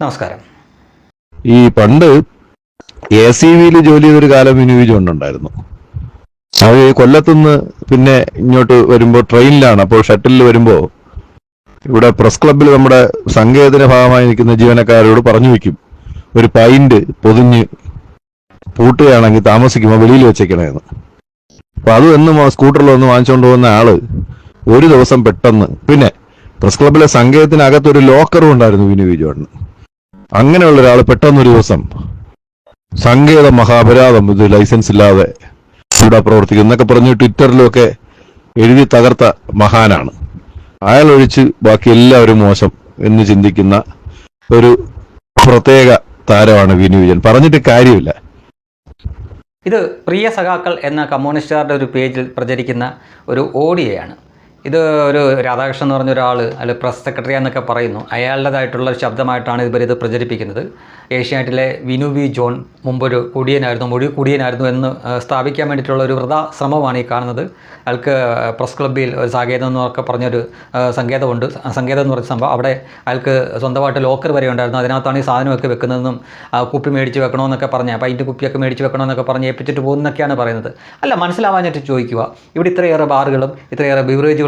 നമസ്കാരം. ഈ പണ്ട് എ സി വിയിൽ ജോലി ചെയ്തൊരു കാലം വിനിയോഗിച്ചുകൊണ്ടുണ്ടായിരുന്നു അത് കൊല്ലത്തുനിന്ന് പിന്നെ ഇങ്ങോട്ട് വരുമ്പോൾ ട്രെയിനിലാണ്. അപ്പോൾ ഷട്ടിലിൽ വരുമ്പോൾ ഇവിടെ പ്രസ് ക്ലബിൽ നമ്മുടെ സങ്കേതത്തിന്റെ ഭാഗമായി നിൽക്കുന്ന ജീവനക്കാരോട് പറഞ്ഞു വെക്കും ഒരു പൈന്റ് പൊതിഞ്ഞ് പൂട്ടുകയാണെങ്കിൽ താമസിക്കുമ്പോൾ വെളിയിൽ വെച്ചേക്കണേന്ന്. അപ്പൊ അത് എന്നും സ്കൂട്ടറിൽ വന്ന് വാങ്ങിച്ചുകൊണ്ട് പോകുന്ന ആൾ ഒരു ദിവസം പെട്ടെന്ന് പിന്നെ പ്രസ് ക്ലബിലെ സങ്കേതത്തിനകത്ത് ഒരു ലോക്കറും ഉണ്ടായിരുന്നു വിനു വിജോണിന് അങ്ങനെയുള്ള ഒരാൾ പെട്ടെന്നൊരു ദിവസം സങ്കേത മഹാപരാധം ഇത് ലൈസൻസ് ഇല്ലാതെ ഇവിടെ പ്രവർത്തിക്കുന്നു എന്നൊക്കെ പറഞ്ഞ് ട്വിറ്ററിലൊക്കെ എഴുതി തകർത്ത മഹാനാണ്. അയാൾ ഒഴിച്ച് ബാക്കി എല്ലാവരും മോശം എന്ന് ചിന്തിക്കുന്ന ഒരു പ്രത്യേക താരമാണ് വിനു വിജയൻ. പറഞ്ഞിട്ട് കാര്യമില്ല. ഇത് പ്രിയ സഖാക്കൾ എന്ന കമ്മ്യൂണിസ്റ്റുകാരുടെ ഒരു പേജിൽ പ്രചരിക്കുന്ന ഒരു ഓഡിയോയാണ്. ഇത് ഒരു രാധാകൃഷ്ണൻ എന്ന് പറഞ്ഞ ഒരാൾ അല്ലെ പ്രസ് സെക്രട്ടറി എന്നൊക്കെ പറയുന്നു. അയാളുടേതായിട്ടുള്ള ഒരു ശബ്ദമായിട്ടാണ് ഇവരിത് പ്രചരിപ്പിക്കുന്നത്. ഏഷ്യാനെറ്റിലെ വിനു വി ജോൺ മുമ്പൊരു കുടിയനായിരുന്നു മൊഴി കുടിയനായിരുന്നു എന്ന് സ്ഥാപിക്കാൻ വേണ്ടിയിട്ടുള്ള ഒരു വൃതാ ശ്രമമാണ് ഈ കാണുന്നത്. അയാൾക്ക് പ്രസ് ക്ലബ്ബിൽ ഒരു സാങ്കേതം എന്നൊക്കെ പറഞ്ഞൊരു സങ്കേതമുണ്ട്. സങ്കേതം എന്ന് പറഞ്ഞ സംഭവം അവിടെ അയാൾക്ക് സ്വന്തമായിട്ട് ലോക്കർ വരെ ഉണ്ടായിരുന്നു. അതിനകത്താണ് ഈ സാധനമൊക്കെ വെക്കുന്നതെന്നും കുപ്പി മേടിച്ച് വെക്കണമെന്നൊക്കെ പറഞ്ഞ് അപ്പോൾ അതിന്റെ കുപ്പിയൊക്കെ മേടിച്ച് വെക്കണമെന്നൊക്കെ പറഞ്ഞ് ഏൽപ്പിച്ചിട്ട് പോകുന്നൊക്കെയാണ് പറയുന്നത്. അല്ല മനസ്സിലാവാഞ്ഞിട്ട് ചോദിക്കുക. ഇവിടെ ഇത്രയേറെ ബാറുകളും ഇത്രയേറെ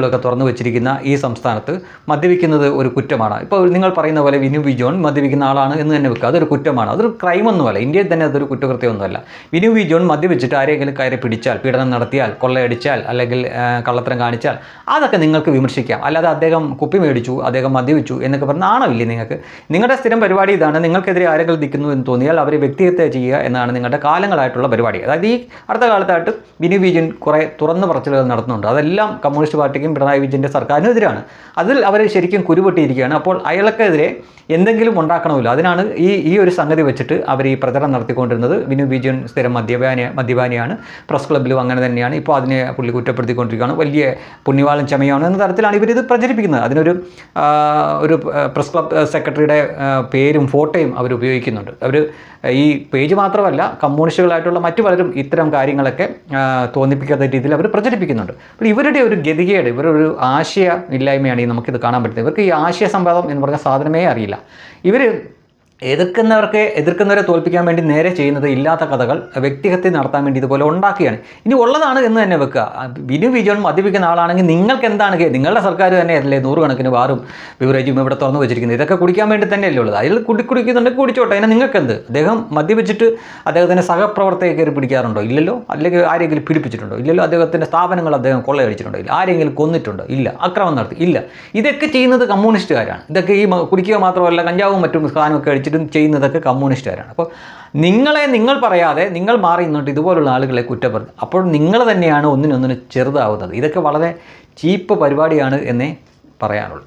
ബിവറേജുകളൊക്കെ തുറന്നു വെച്ചിരിക്കുന്ന ഈ സംസ്ഥാനത്ത് മദ്യപിക്കുന്നത് ഒരു കുറ്റമാണ്. ഇപ്പോൾ നിങ്ങൾ പറയുന്ന പോലെ വിനു വി ജോൺ മദ്യപിക്കുന്ന ആളാണ് എന്ന് തന്നെ വെക്കുക. അതൊരു കുറ്റമാണ്. അതൊരു ക്രൈമൊന്നുമല്ല. ഇന്ത്യയിൽ തന്നെ അതൊരു കുറ്റകൃത്യമൊന്നുമല്ല. വിനു വി ജോൺ മദ്യപിച്ചിട്ട് ആരെങ്കിലും കയറി പിടിച്ചാൽ പീഡനം നടത്തിയാൽ കൊള്ളയടിച്ചാൽ അല്ലെങ്കിൽ കള്ളത്തരം കാണിച്ചാൽ അതൊക്കെ നിങ്ങൾക്ക് വിമർശിക്കാം. അല്ലാതെ അദ്ദേഹം കുപ്പി മേടിച്ചു അദ്ദേഹം മദ്യപിച്ചു എന്നൊക്കെ പറഞ്ഞ ആണവില്ലേ നിങ്ങൾക്ക്? നിങ്ങളുടെ സ്ഥിരം പരിപാടി ഇതാണ്. നിങ്ങൾക്കെതിരെ ആരെങ്കിലും നിൽക്കുന്നു എന്ന് തോന്നിയാൽ അവരെ വ്യക്തിഹത്യ ചെയ്യുക എന്നാണ് നിങ്ങളുടെ കാലങ്ങളായിട്ടുള്ള പരിപാടി. അതായത് ഈ അടുത്ത കാലത്തായിട്ട് വിനു വിജയൻ കുറേ തുറന്ന് പറച്ചിലുകൾ നടത്തുന്നുണ്ട്. അതെല്ലാം കമ്മ്യൂണിസ്റ്റ് പാർട്ടിക്കും പിണറായി വിജയന്റെ സർക്കാരിനെതിരാണ്. അതിൽ അവർ ശരിക്കും കുരുപൊട്ടിയിരിക്കുകയാണ്. അപ്പോൾ അയാൾക്കെതിരെ എന്തെങ്കിലും ഉണ്ടാക്കണമല്ലോ. അതിനാണ് ഈ ഈ ഒരു സംഗതി വെച്ചിട്ട് അവർ ഈ പ്രചരണം നടത്തിക്കൊണ്ടിരുന്നത്. വിനു വിജയൻ സ്ഥിരം മദ്യപാനി മദ്യപാനിയാണ്. പ്രസ് ക്ലബ്ബിലും അങ്ങനെ തന്നെയാണ്. ഇപ്പോൾ അതിനെ പുള്ളി കുറ്റപ്പെടുത്തിക്കൊണ്ടിരിക്കുകയാണ്. വലിയ പുണ്യവാളം ചമയാണ് എന്ന തരത്തിലാണ് ഇവരിത് പ്രചരിപ്പിക്കുന്നത്. അതിനൊരു ഒരു പ്രസ് ക്ലബ് സെക്രട്ടറിയുടെ പേരും ഫോട്ടോയും അവർ ഉപയോഗിക്കുന്നുണ്ട്. അവർ ഈ പേജ് മാത്രമല്ല കമ്മ്യൂണിസ്റ്റുകളായിട്ടുള്ള മറ്റു പലരും ഇത്തരം കാര്യങ്ങളൊക്കെ തോന്നിപ്പിക്കാത്ത രീതിയിൽ അവർ പ്രചരിപ്പിക്കുന്നുണ്ട്. അപ്പോൾ ഇവരുടെ ഒരു ഗതികേട് ഇവരുടെ ഒരു ആശയ ഇല്ലായ്മയാണ് ഈ നമുക്കിത് കാണാൻ പറ്റുന്നത്. ഇവർക്ക് ഈ ആശയ സംവാദം എന്ന് പറഞ്ഞ സാധനമേ അറിയില്ല. ഇവർ എതിർക്കുന്നവർക്ക് എതിർക്കുന്നവരെ തോൽപ്പിക്കാൻ വേണ്ടി നേരെ ചെയ്യുന്നത് ഇല്ലാത്ത കഥകൾ വ്യക്തിഹത്യ നടത്താൻ വേണ്ടി ഇതുപോലെ ഉണ്ടാക്കുകയാണ്. ഇനി ഉള്ളതാണ് എന്ന് തന്നെ വെക്കുക. വിനു വിജയൻ മദ്യപിക്കുന്ന ആളാണെങ്കിൽ നിങ്ങൾക്ക് എന്താണ് നിങ്ങളുടെ സർക്കാർ തന്നെ അല്ലേ നൂറുകണക്കിന് ബാറും ബിവറേജും ഇവിടെ തുറന്നു വെച്ചിരിക്കുന്നത്. ഇതൊക്കെ കുടിക്കാൻ വേണ്ടി തന്നെയല്ലേ ഉള്ളത്. അതിൽ കുടി കുടിക്കുന്നുണ്ടെങ്കിൽ കുടിച്ചോട്ടെ. അതിനെ നിങ്ങൾക്ക് എന്ത് അദ്ദേഹം മദ്യപിച്ചിട്ട് അദ്ദേഹത്തിന്റെ സഹപ്രവർത്തകരെ കയറി പിടിക്കാറുണ്ടോ? ഇല്ലല്ലോ. അല്ലെങ്കിൽ ആരെങ്കിലും പീഡിപ്പിച്ചിട്ടുണ്ടോ? ഇല്ലല്ലോ. അദ്ദേഹത്തിന്റെ സ്ഥാപനങ്ങൾ അദ്ദേഹം കൊള്ളയടിച്ചിട്ടുണ്ടോ? ഇല്ല. ആരെങ്കിലും കൊന്നിട്ടുണ്ടോ? ഇല്ല. അക്രമം നടത്തി. ഇല്ല. ഇതൊക്കെ ചെയ്യുന്നത് കമ്മ്യൂണിസ്റ്റുകാരാണ്. ഇതൊക്കെ ഈ കുടിക്കുക മാത്രമല്ല കഞ്ചാവും മറ്റും സാധനമൊക്കെ അടിച്ചിട്ടും ചെയ്യുന്നതൊക്കെ കമ്മ്യൂണിസ്റ്റുകാരാണ്. അപ്പോൾ നിങ്ങളെ നിങ്ങൾ പറയാതെ നിങ്ങൾ മാറി നിന്നിട്ട് ഇതുപോലുള്ള ആളുകളെ കുറ്റപ്പെടുത്തും അപ്പോൾ നിങ്ങൾ തന്നെയാണ് ഒന്നിനൊന്നിന് ചെറുതാവുന്നത്. ഇതൊക്കെ വളരെ ചീപ്പ് പരിപാടിയാണ് എന്നേ പറയാനുള്ളൂ.